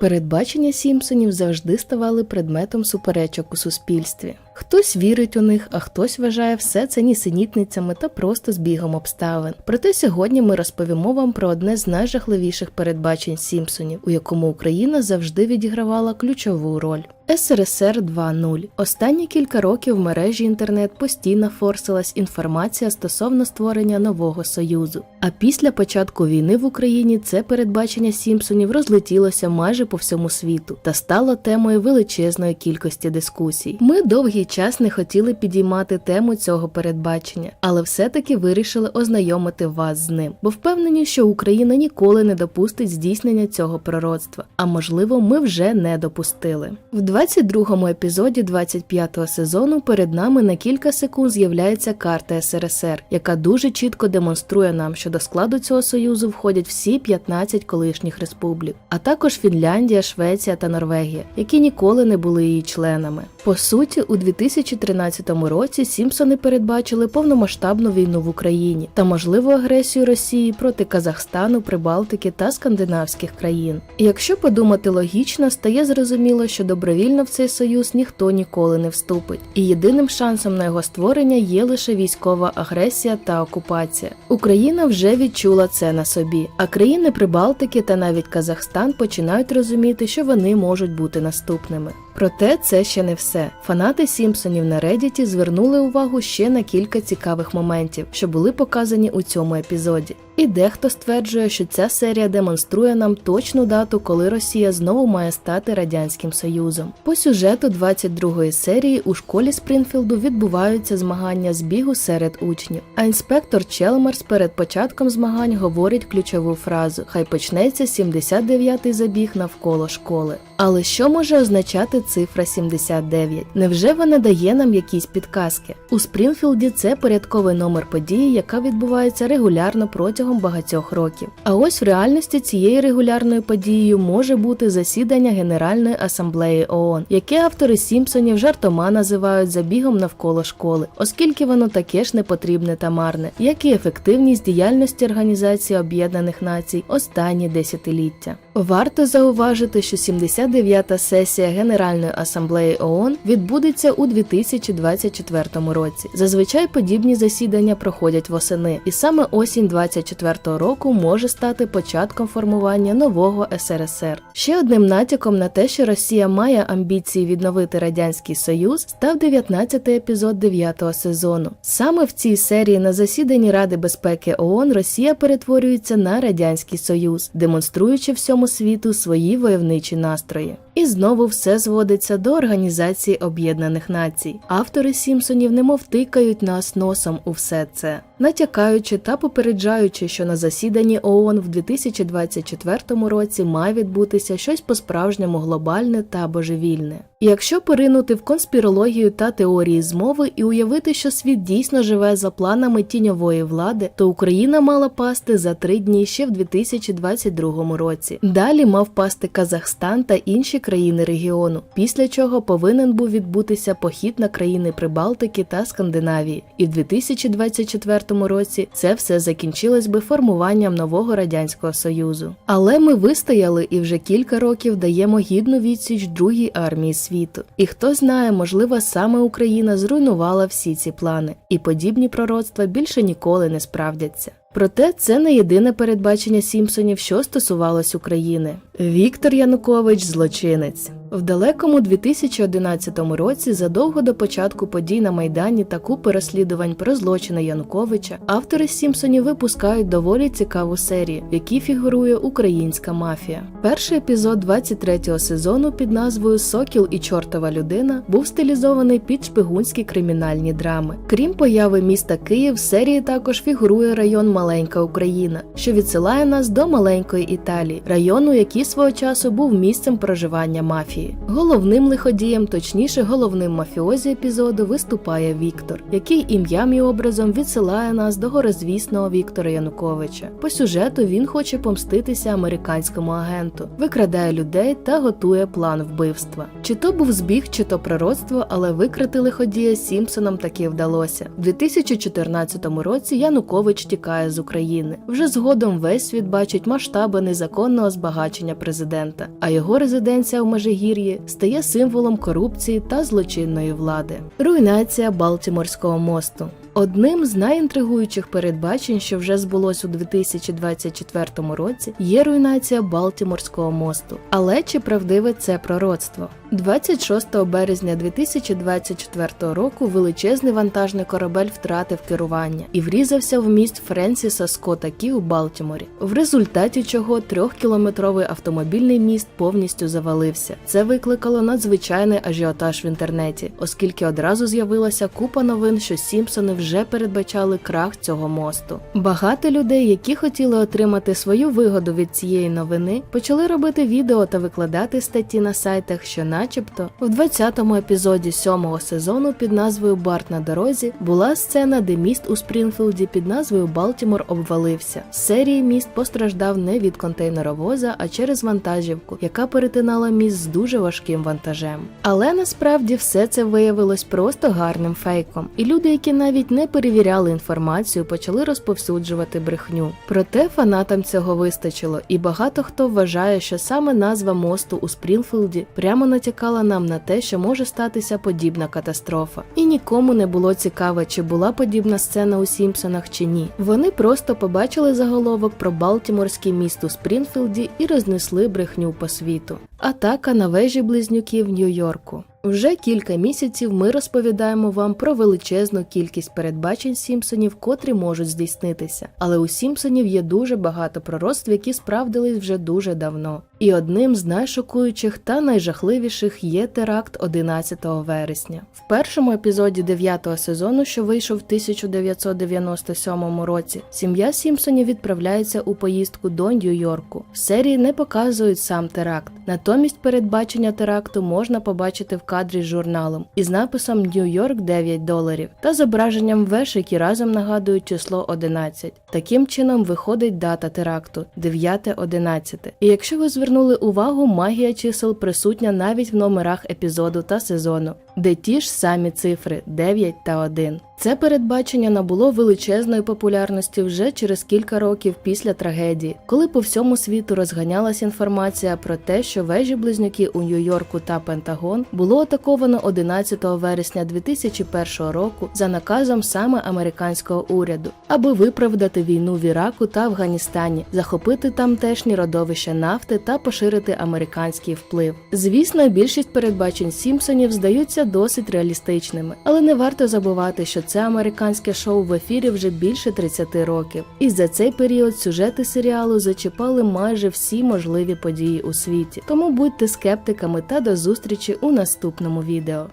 Передбачення Сімпсонів завжди ставали предметом суперечок у суспільстві. Хтось вірить у них, а хтось вважає все це нісенітницями та просто збігом обставин. Проте сьогодні ми розповімо вам про одне з найжахливіших передбачень Сімпсонів, у якому Україна завжди відігравала ключову роль. СРСР 2.0. Останні кілька років в мережі інтернет постійно форсилась інформація стосовно створення нового союзу. А після початку війни в Україні це передбачення Сімпсонів розлетілося майже по всьому світу та стало темою величезної кількості дискусій. Ми довгий час не хотіли підіймати тему цього передбачення, але все-таки вирішили ознайомити вас з ним, бо впевнені, що Україна ніколи не допустить здійснення цього пророцтва. А можливо, ми вже не допустили. В 22-му епізоді 25-го сезону перед нами на кілька секунд з'являється карта СРСР, яка дуже чітко демонструє нам, що до складу цього союзу входять всі 15 колишніх республік, а також Фінляндія, Швеція та Норвегія, які ніколи не були її членами. По суті, у 2013 році Сімпсони передбачили повномасштабну війну в Україні та можливу агресію Росії проти Казахстану, Прибалтики та скандинавських країн. Якщо подумати логічно, стає зрозуміло, що добровільно в цей союз ніхто ніколи не вступить, і єдиним шансом на його створення є лише військова агресія та окупація. Україна вже відчула це на собі, а країни Прибалтики та навіть Казахстан починають розуміти, що вони можуть бути наступними. Проте це ще не все. Фанати Сімпсонів на Reddit звернули увагу ще на кілька цікавих моментів, що були показані у цьому епізоді. І дехто стверджує, що ця серія демонструє нам точну дату, коли Росія знову має стати радянським союзом. По сюжету 22-ї серії у школі Спрінфілду відбуваються змагання з бігу серед учнів. А інспектор Челмерс перед початком змагань говорить ключову фразу: Хай почнеться 79-й забіг навколо школи. Але що може означати цифра 79? Невже вона дає нам якісь підказки? У Спрінфілді це порядковий номер події, яка відбувається регулярно протягом багатьох років. А ось в реальності цією регулярною подією може бути засідання Генеральної асамблеї ООН, яке автори Сімпсонів жартома називають забігом навколо школи, оскільки воно таке ж непотрібне та марне, як і ефективність діяльності Організації Об'єднаних Націй останні десятиліття. Варто зауважити, що 79-та сесія Генеральної асамблеї ООН відбудеться у 2024 році. Зазвичай подібні засідання проходять восени, і саме осінь 24 року може стати початком формування нового СРСР. Ще одним натяком на те, що Росія має амбіції відновити радянський союз, став 19-й епізод 9-го сезону. Саме в цій серії на засіданні Ради безпеки ООН Росія перетворюється на радянський союз, демонструючи всьому світу свої войовничі настрої. І знову все зводиться до Організації Об'єднаних Націй. Автори Сімпсонів немов тикають нас носом у все це, натякаючи та попереджаючи, що на засіданні ООН в 2024 році має відбутися щось по-справжньому глобальне та божевільне. Якщо поринути в конспірологію та теорії змови і уявити, що світ дійсно живе за планами тіньової влади, то Україна мала пасти за три дні ще в 2022 році. Далі мав пасти Казахстан та інші країни регіону, після чого повинен був відбутися похід на країни Прибалтики та Скандинавії. І в 2024 році це все закінчилось би формуванням нового радянського союзу. Але ми вистояли і вже кілька років даємо гідну відсіч другій армії світу. І хто знає, можливо, саме Україна зруйнувала всі ці плани, і подібні пророцтва більше ніколи не справдяться. Проте це не єдине передбачення Сімпсонів, що стосувалось України. Віктор Янукович злочинець. В далекому 2011 році, задовго до початку подій на Майдані та купи розслідувань про злочини Януковича, автори Сімпсонів випускають доволі цікаву серію, в якій фігурує українська мафія. Перший епізод 23-го сезону під назвою Сокіл і чортова людина був стилізований під шпигунські кримінальні драми. Крім появи міста Київ, в серії також фігурує район Маленька Україна, що відсилає нас до маленької Італії, району, який свого часу був місцем проживання мафії. Мафії. Головним лиходієм, точніше, головним мафіозі епізоду виступає Віктор, який ім'ям і образом відсилає нас до горозвісного Віктора Януковича. По сюжету він хоче помститися американському агенту, викрадає людей та готує план вбивства. Чи то був збіг, чи то пророцтво, але викрити лиходія Сімпсонам таки вдалося. У 2014 році Янукович тікає з України. Вже згодом весь світ бачить масштаби незаконного збагачення президента, а його резиденція в Межигір'ї стає символом корупції та злочинної влади. Руйнація Балтіморського мосту. Одним з найінтригуючих передбачень, що вже збулось у 2024 році, є руйнація Балтіморського мосту. Але чи правдиве це пророцтво? 26 березня 2024 року величезний вантажний корабель втратив керування і врізався в міст Френсіса Скотта Кі у Балтіморі, в результаті чого трьохкілометровий автомобільний міст повністю завалився. Це викликало надзвичайний ажіотаж в інтернеті, оскільки одразу з'явилася купа новин, що Сімпсони вже передбачали крах цього мосту. Багато людей, які хотіли отримати свою вигоду від цієї новини, почали робити відео та викладати статті на сайтах, що начебто в 20-му епізоді сьомого сезону під назвою Барт на дорозі була сцена, де міст у Спрінфілді під назвою Балтімор обвалився. З серії міст постраждав не від контейнеровоза, а через вантажівку, яка перетинала міст з дуже важким вантажем. Але насправді все це виявилось просто гарним фейком, і люди, які навіть не перевіряли інформацію, почали розповсюджувати брехню. Проте фанатам цього вистачило, і багато хто вважає, що саме назва мосту у Спрінфілді прямо натякала нам на те, що може статися подібна катастрофа. І нікому не було цікаво, чи була подібна сцена у Сімпсонах чи ні. Вони просто побачили заголовок про Балтіморський міст у Спрінфілді і рознесли брехню по світу. Атака на вежі близнюків Нью-Йорку. Вже кілька місяців ми розповідаємо вам про величезну кількість передбачень Сімпсонів, котрі можуть здійснитися. Але у Сімпсонів є дуже багато пророцтв, які справдились вже дуже давно. І одним з найшокуючих та найжахливіших є теракт 11 вересня. В першому епізоді 9 сезону, що вийшов в 1997 році, сім'я Сімпсонів відправляється у поїздку до Нью-Йорку. В серії не показують сам теракт. Натомість передбачення теракту можна побачити в кадрі з журналом із написом Нью-Йорк 9 доларів та зображенням веш, які разом нагадують число 11. Таким чином виходить дата теракту 9.11. І якщо ви звернули увагу, магія чисел присутня навіть в номерах епізоду та сезону, де ті ж самі цифри 9 та 1. Це передбачення набуло величезної популярності вже через кілька років після трагедії, коли по всьому світу розганялася інформація про те, що вежі близнюки у Нью-Йорку та Пентагон було атаковано 11 вересня 2001 року за наказом саме американського уряду, аби виправдати війну в Іраку та Афганістані, захопити тамтешні родовища нафти та поширити американський вплив. Звісно, більшість передбачень Сімпсонів здаються досить реалістичними, але не варто забувати, що це американське шоу в ефірі вже більше 30 років, і за цей період сюжети серіалу зачіпали майже всі можливі події у світі. Тому будьте скептиками та до зустрічі у наступному відео.